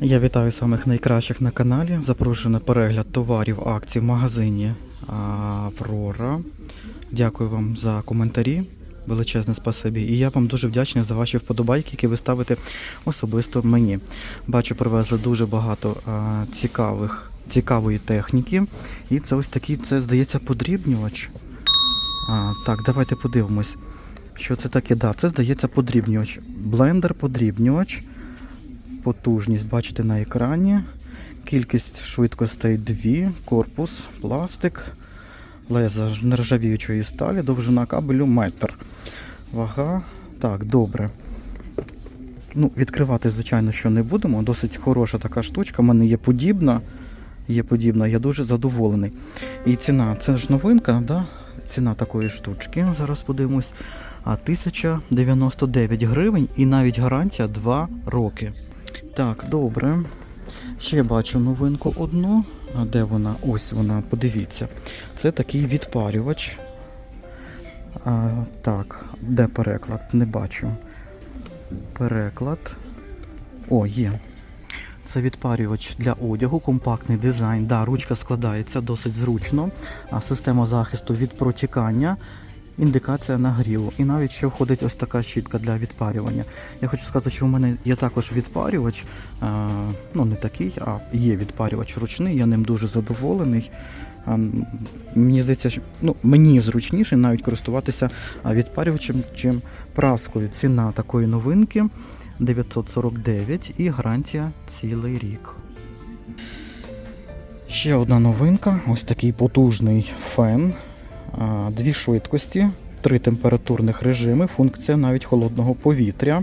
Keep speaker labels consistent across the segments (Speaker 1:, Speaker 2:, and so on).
Speaker 1: Я вітаю самих найкращих на каналі. Запрошую на перегляд товарів акцій в магазині Аврора. Дякую вам за коментарі. Величезне спасибі. І я вам дуже вдячний за ваші вподобайки, які ви ставите особисто мені. Бачу, привезли дуже багато а, цікавих, цікавої техніки. І це ось такий, це здається, подрібнювач. А, так, давайте подивимось. Що це таке? Да, це здається подрібнювач. Блендер подрібнювач. Потужність бачите на екрані. Кількість швидкостей 2, корпус, пластик, леза нержавіючої сталі, довжина кабелю метр. Вага. Так, добре. Ну, відкривати, звичайно, що не будемо. Досить хороша така штучка. У мене є подібна. Є подібна, я дуже задоволений. І ціна, це ж новинка, да? ціна такої штучки. Зараз подивимось. А 1099 гривень і навіть гарантія 2 роки. Так, добре. Ще бачу новинку одну. А де вона? Ось вона, подивіться. Це такий відпарювач. А, так, де переклад? Не бачу. Переклад. О, є. Це відпарювач для одягу, компактний дизайн. Да, ручка складається досить зручно. А система захисту від протікання, індикація нагріву. І навіть ще входить ось така щітка для відпарювання. Я хочу сказати, що у мене є також відпарювач, а, ну не такий, а є відпарювач ручний, я ним дуже задоволений. А, Мені здається, що ну, мені зручніше навіть користуватися а, відпарювачем, чим праскою. Ціна такої новинки 949 і гарантія цілий рік. Ще одна новинка, ось такий потужний фен, дві швидкості, три температурних режими, функція навіть холодного повітря.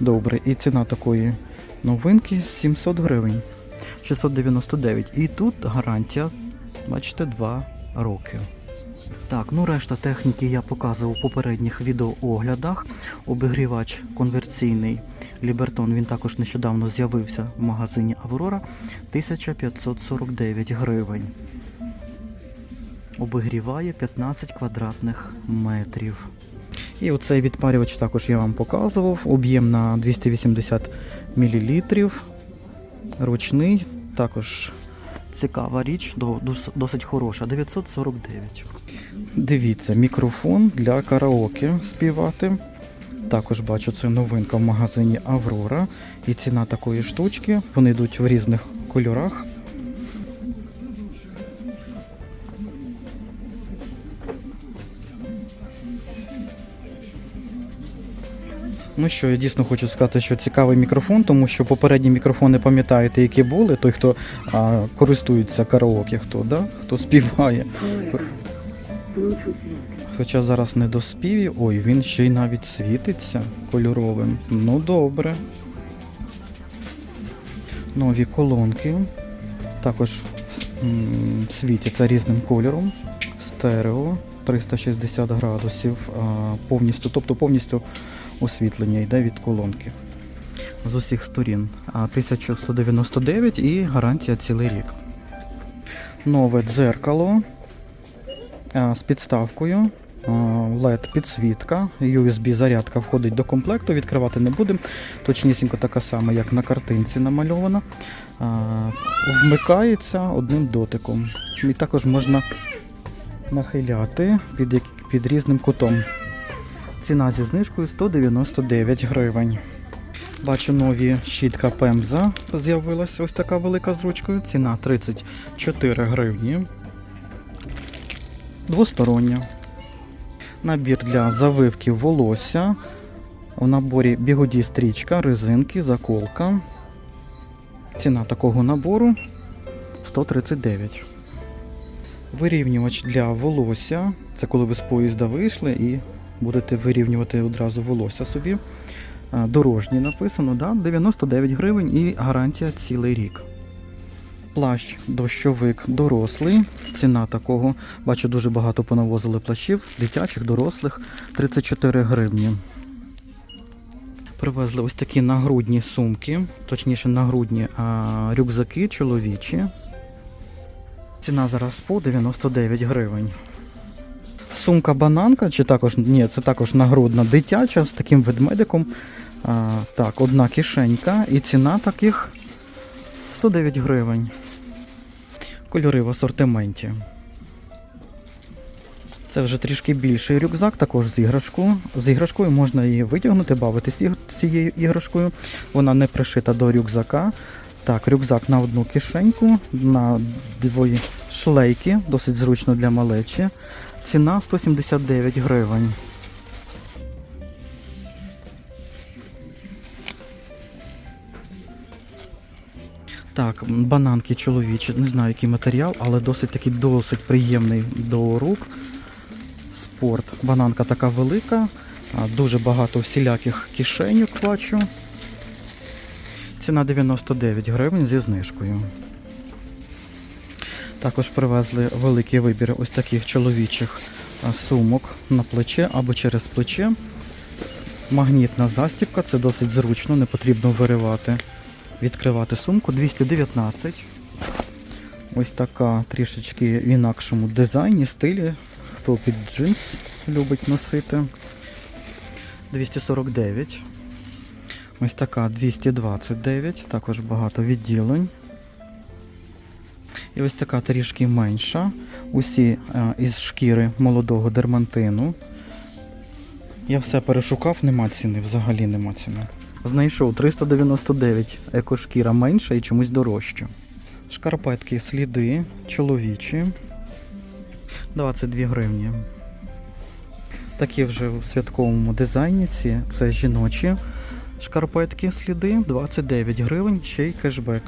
Speaker 1: Добре, і ціна такої новинки 700 гривень. 699. І тут гарантія, бачите, 2 роки. Так, ну решта техніки я показував у попередніх відеооглядах. Обігрівач конверційний Лібертон, він також нещодавно з'явився в магазині Аврора 1549 гривень. Обігріває 15 квадратних метрів. І оцей відпарювач також я вам показував. Об'єм на 280 мл. Ручний, також цікава річ, досить хороша. 949. Дивіться, мікрофон для караоке співати. Також бачу, це новинка в магазині Аврора. І ціна такої штучки. Вони йдуть в різних кольорах. Ну що, я дійсно хочу сказати, що цікавий мікрофон, тому що попередні мікрофони пам'ятаєте, які були, той, хто а, користується караоке, хто, да? хто співає. Хоча зараз не до співів, ой, він ще й навіть світиться кольоровим. Ну добре. Нові колонки. Також м, світяться різним кольором. Стерео 360 градусів. А, повністю, тобто повністю освітлення йде від колонки. З усіх сторін. 1199 і гарантія цілий рік. Нове дзеркало з підставкою. LED підсвітка, USB зарядка входить до комплекту, відкривати не будемо. Точнісінько така сама, як на картинці намальована. Вмикається одним дотиком. І також можна нахиляти під, під різним кутом. Ціна зі знижкою 199 гривень. Бачу нові щітка Пемза з'явилася ось така велика з ручкою. Ціна 34 гривні. Двостороння. Набір для завивки волосся. У наборі бігоді стрічка, резинки, заколка. Ціна такого набору 139. Вирівнювач для волосся. Це коли ви з поїзда вийшли і будете вирівнювати одразу волосся собі. А, Дорожній написано, да? 99 гривень і гарантія цілий рік. Плащ дощовик дорослий. Ціна такого, бачу, дуже багато понавозили плащів, дитячих, дорослих 34 гривні. Привезли ось такі нагрудні сумки, точніше нагрудні а, рюкзаки чоловічі. Ціна зараз по 99 гривень. Сумка бананка, чи також ні, це також нагрудна дитяча з таким ведмедиком. А, так, одна кишенька, і ціна таких 99 гривень. Кольори в асортименті. Це вже трішки більший рюкзак, також з іграшкою. З іграшкою можна її витягнути, бавитися цією іграшкою. Вона не пришита до рюкзака. Так, рюкзак на одну кишеньку, на двоє шлейки, досить зручно для малечі. Ціна 179 гривень. Так, бананки чоловічі, не знаю який матеріал, але досить такий досить приємний до рук. Спорт. Бананка така велика, дуже багато всіляких кишеньок бачу. Ціна 99 гривень зі знижкою. Також привезли великий вибір ось таких чоловічих сумок на плече або через плече. Магнітна застібка, це досить зручно, не потрібно виривати відкривати сумку 219. Ось така трішечки в інакшому дизайні, стилі. Хто під джинс любить носити. 249. Ось така 229, також багато відділень. І ось така трішки менша. Усі е, із шкіри молодого дермантину. Я все перешукав, нема ціни, взагалі нема ціни. Знайшов 399 екошкіра менша і чомусь дорожче. Шкарпетки сліди чоловічі. 22 гривні. Такі вже в святковому дизайні. Ці це жіночі шкарпетки сліди 29 гривень, ще й кешбек.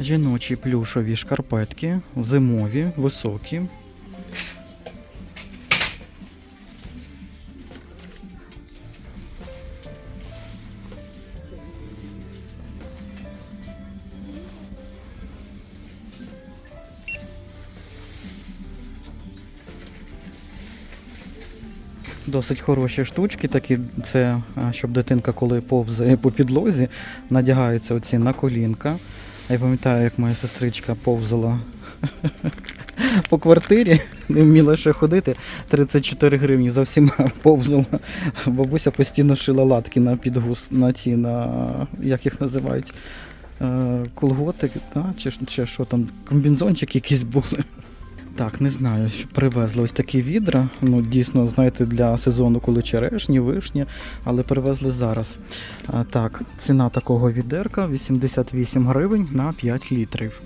Speaker 1: Жіночі плюшові шкарпетки, зимові, високі. Досить хороші штучки, такі це щоб дитинка, коли повзає по підлозі, надягаються оці на колінка. Я пам'ятаю, як моя сестричка повзала по квартирі, не вміла ще ходити. 34 гривні за всіма повзала. Бабуся постійно шила латки на підгуз, на ці, на як їх називають, е, колготи, та, чи, що там, комбінзончики якийсь були. Так, не знаю, що привезли ось такі відра. Ну, дійсно, знаєте, для сезону, коли черешні, вишні, але привезли зараз. А, так, ціна такого відерка 88 гривень на 5 літрів.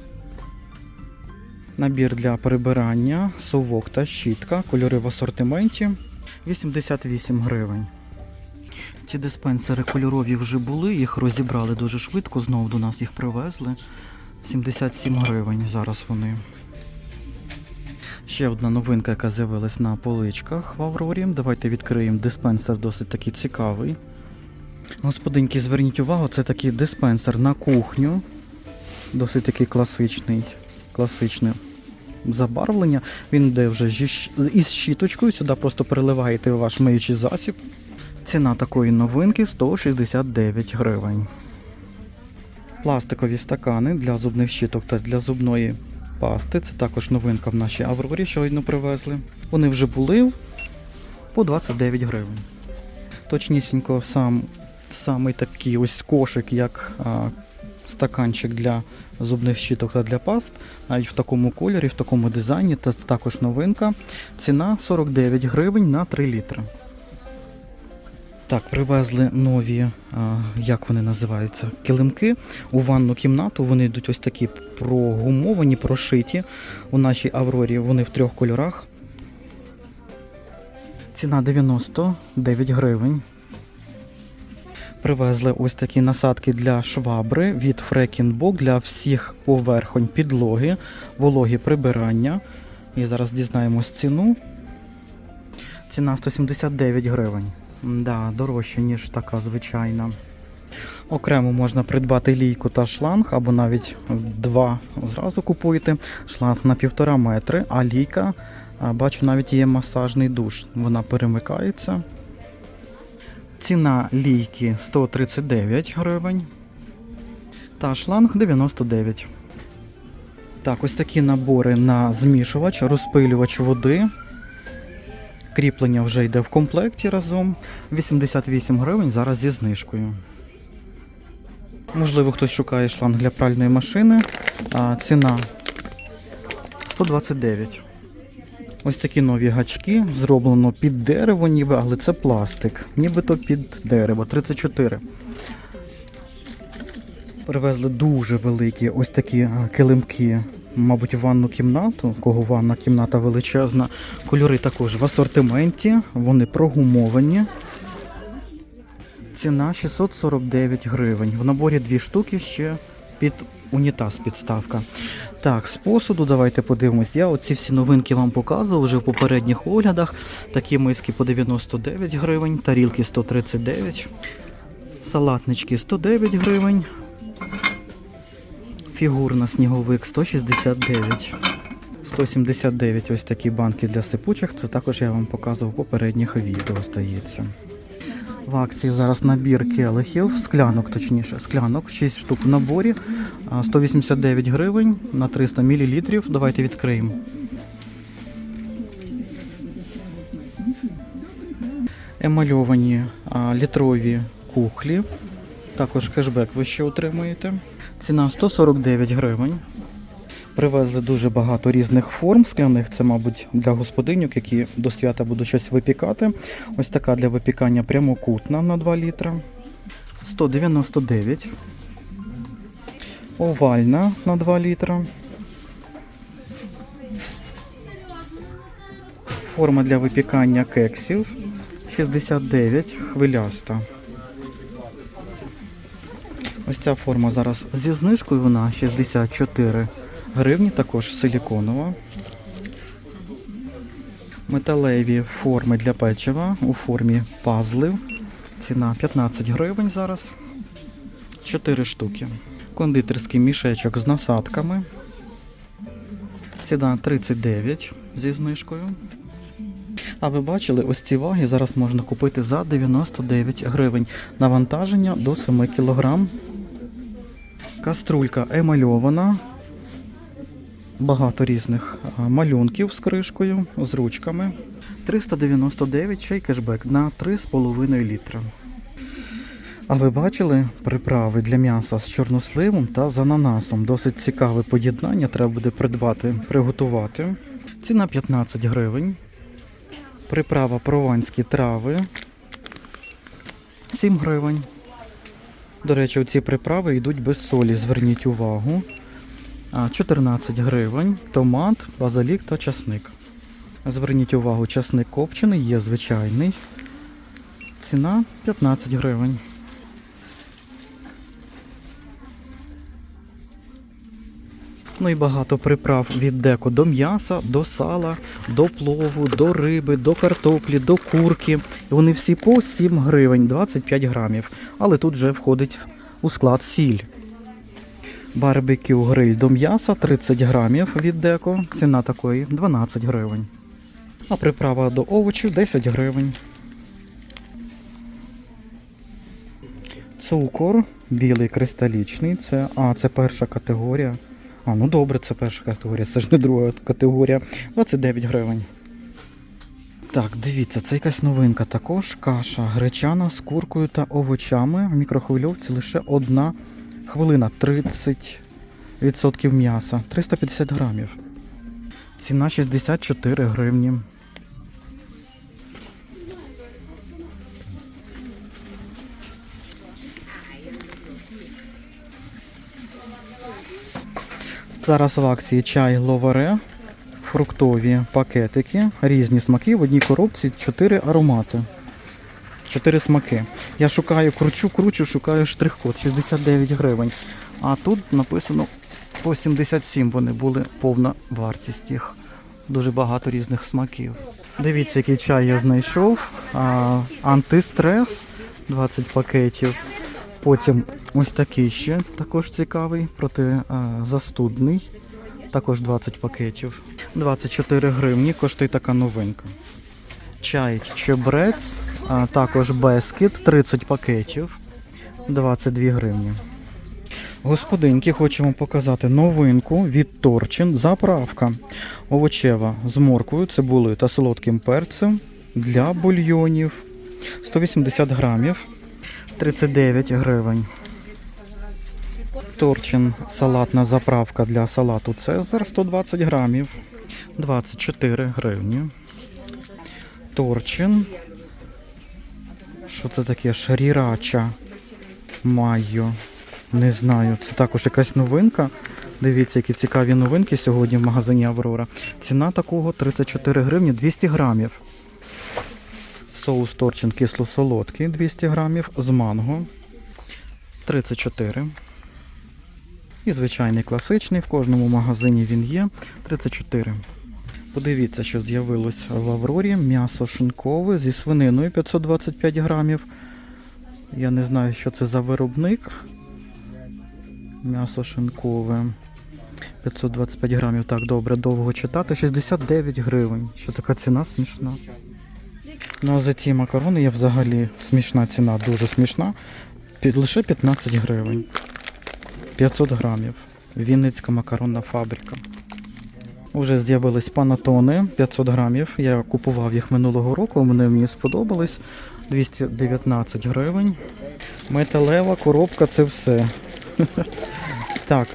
Speaker 1: Набір для прибирання, совок та щітка, кольори в асортименті 88 гривень. Ці диспенсери кольорові вже були, їх розібрали дуже швидко, знову до нас їх привезли. 77 гривень зараз вони. Ще одна новинка, яка з'явилась на поличках в Аврорі. Давайте відкриємо диспенсер, досить такий цікавий. Господинки, зверніть увагу, це такий диспенсер на кухню. Досить такий класичний, класичне забарвлення. Він йде вже із щіточкою, сюди просто переливаєте ваш миючий засіб. Ціна такої новинки 169 гривень. Пластикові стакани для зубних щіток та для зубної пасти. Це також новинка в нашій Аврорі, щойно привезли. Вони вже були по 29 гривень. Точнісінько сам, самий такий ось кошик, як а, стаканчик для зубних щіток та для паст, навіть в такому кольорі, в такому дизайні, це також новинка. Ціна 49 гривень на 3 літри. Так, привезли нові, а, як вони називаються, килимки у ванну кімнату. Вони йдуть ось такі прогумовані, прошиті. У нашій Аврорі вони в трьох кольорах. Ціна 99 гривень. Привезли ось такі насадки для швабри від Фрекінбок для всіх поверхонь підлоги, вологі прибирання. І зараз дізнаємось ціну. Ціна 179 гривень. Да, дорожче, ніж така звичайна. Окремо можна придбати лійку та шланг, або навіть два зразу купуєте. Шланг на півтора метри, а лійка, бачу, навіть є масажний душ. Вона перемикається. Ціна лійки 139 гривень. Та шланг 99. Так, ось такі набори на змішувач, розпилювач води. Кріплення вже йде в комплекті разом. 88 гривень зараз зі знижкою. Можливо, хтось шукає шланг для пральної машини. А, ціна 129. Ось такі нові гачки. Зроблено під дерево, ніби, але це пластик. Нібито під дерево. 34. Привезли дуже великі ось такі килимки, мабуть, ванну кімнату, кого ванна кімната величезна. Кольори також в асортименті, вони прогумовані. Ціна 649 гривень. В наборі дві штуки ще під унітаз підставка. Так, з посуду давайте подивимось. Я оці всі новинки вам показував вже в попередніх оглядах. Такі миски по 99 гривень, тарілки 139, салатнички 109 гривень. Фігурна сніговик 169. 179 ось такі банки для сипучих. Це також я вам показував в попередніх відео, здається. В акції зараз набір келихів, склянок, точніше, склянок, 6 штук в наборі, 189 гривень на 300 мл. Давайте відкриємо. Емальовані літрові кухлі. Також кешбек ви ще отримуєте. Ціна 149 гривень. Привезли дуже багато різних форм скляних. Це, мабуть, для господинюк, які до свята будуть щось випікати. Ось така для випікання прямокутна на 2 літра. 199. Овальна на 2 літра. Форма для випікання кексів 69, хвиляста. Ось ця форма зараз зі знижкою, вона 64 гривні, також силіконова. Металеві форми для печива у формі пазлів. Ціна 15 гривень зараз. 4 штуки. Кондитерський мішечок з насадками. Ціна 39 зі знижкою. А ви бачили, ось ці ваги зараз можна купити за 99 гривень. Навантаження до 7 кг. Каструлька емальована. Багато різних малюнків з кришкою, з ручками. 399 ще й кешбек на 3,5 літра. А ви бачили приправи для м'яса з чорносливом та з ананасом? Досить цікаве поєднання. Треба буде придбати, приготувати. Ціна 15 гривень. Приправа прованські трави 7 гривень. До речі, ці приправи йдуть без солі, зверніть увагу. 14 гривень, томат, базилік та часник. Зверніть увагу, часник копчений, є звичайний. Ціна 15 гривень. Ну і багато приправ від деко до м'яса, до сала, до плову, до риби, до картоплі, до курки. І вони всі по 7 гривень, 25 грамів. Але тут вже входить у склад сіль. Барбекю гриль до м'яса 30 грамів від деко. Ціна такої 12 гривень. А приправа до овочів 10 гривень. Цукор білий кристалічний. Це, а, це перша категорія. А, ну добре, це перша категорія, це ж не друга категорія. 29 гривень. Так, дивіться, це якась новинка також. Каша гречана з куркою та овочами. В мікрохвильовці лише одна хвилина 30% м'яса. 350 грамів. Ціна 64 гривні. Зараз в акції чай ловаре, фруктові пакетики, різні смаки. В одній коробці 4 аромати. 4 смаки. Я шукаю, кручу, кручу, шукаю штрих-код 69 гривень. А тут написано по 77 вони були повна вартість їх. Дуже багато різних смаків. Дивіться, який чай я знайшов. А, антистрес 20 пакетів. Потім ось такий ще також цікавий, протизастудний. Також 20 пакетів. 24 гривні коштує така новинка. Чай чебрець, а також бескіт, 30 пакетів, 22 гривні. Господинки, хочемо показати новинку від Торчин. Заправка овочева з морквою, цибулею та солодким перцем для бульйонів. 180 грамів, 39 гривень. Торчин салатна заправка для салату Цезар 120 грамів. 24 гривні. Торчин. Що це таке? Шарірача майо. Не знаю. Це також якась новинка. Дивіться, які цікаві новинки сьогодні в магазині Аврора. Ціна такого 34 гривні 200 грамів. Соус торчин кисло-солодкий 200 грамів з манго 34. І звичайний класичний, в кожному магазині він є 34. Подивіться, що з'явилось в Аврорі. М'ясо шинкове зі свининою 525 грамів. Я не знаю, що це за виробник. М'ясо шинкове. 525 грамів. Так, добре, довго читати. 69 гривень. Що така ціна смішна. Ну а за ці макарони є взагалі смішна ціна, дуже смішна. Під лише 15 гривень. 500 грамів. Вінницька макаронна фабрика. Уже з'явились панатони 500 грамів. Я купував їх минулого року, вони мені сподобались. 219 гривень. Металева коробка це все. Так,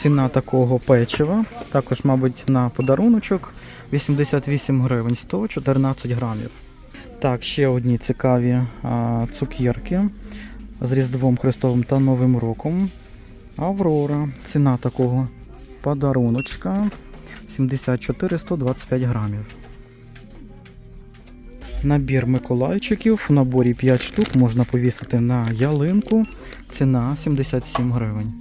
Speaker 1: ціна такого печива. Також, мабуть, на подаруночок 88 гривень 114 грамів. Так, ще одні цікаві а, цукерки з Різдвом Христовим та Новим роком. Аврора. Ціна такого подаруночка 74 125 грамів. Набір Миколайчиків в наборі 5 штук можна повісити на ялинку. Ціна 77 гривень.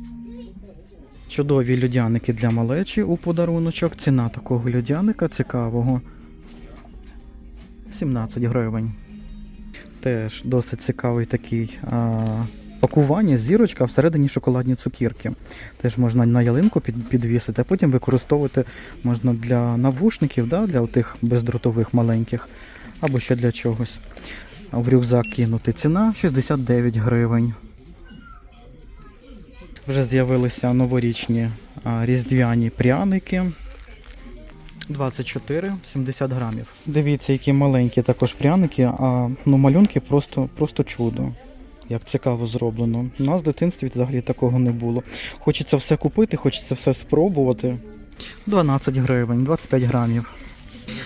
Speaker 1: Чудові людяники для малечі у подаруночок. Ціна такого людяника цікавого 17 гривень. Теж досить цікавий такий а, пакування, зірочка, всередині шоколадні цукірки. Теж можна на ялинку під, підвісити, а потім використовувати можна для навушників, да, для тих бездротових маленьких, або ще для чогось. В рюкзак кинути ціна 69 гривень. Вже з'явилися новорічні а, різдвяні пряники. 24, 70 грамів. Дивіться, які маленькі також пряники, а ну, малюнки просто, просто чудо. Як цікаво зроблено. У нас в дитинстві взагалі такого не було. Хочеться все купити, хочеться все спробувати. 12 гривень, 25 грамів.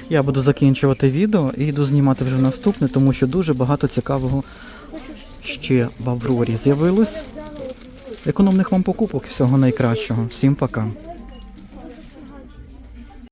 Speaker 1: Я буду закінчувати відео і йду знімати вже наступне, тому що дуже багато цікавого ще в Аврорі з'явилось. Економних вам покупок, всього найкращого. Всім пока.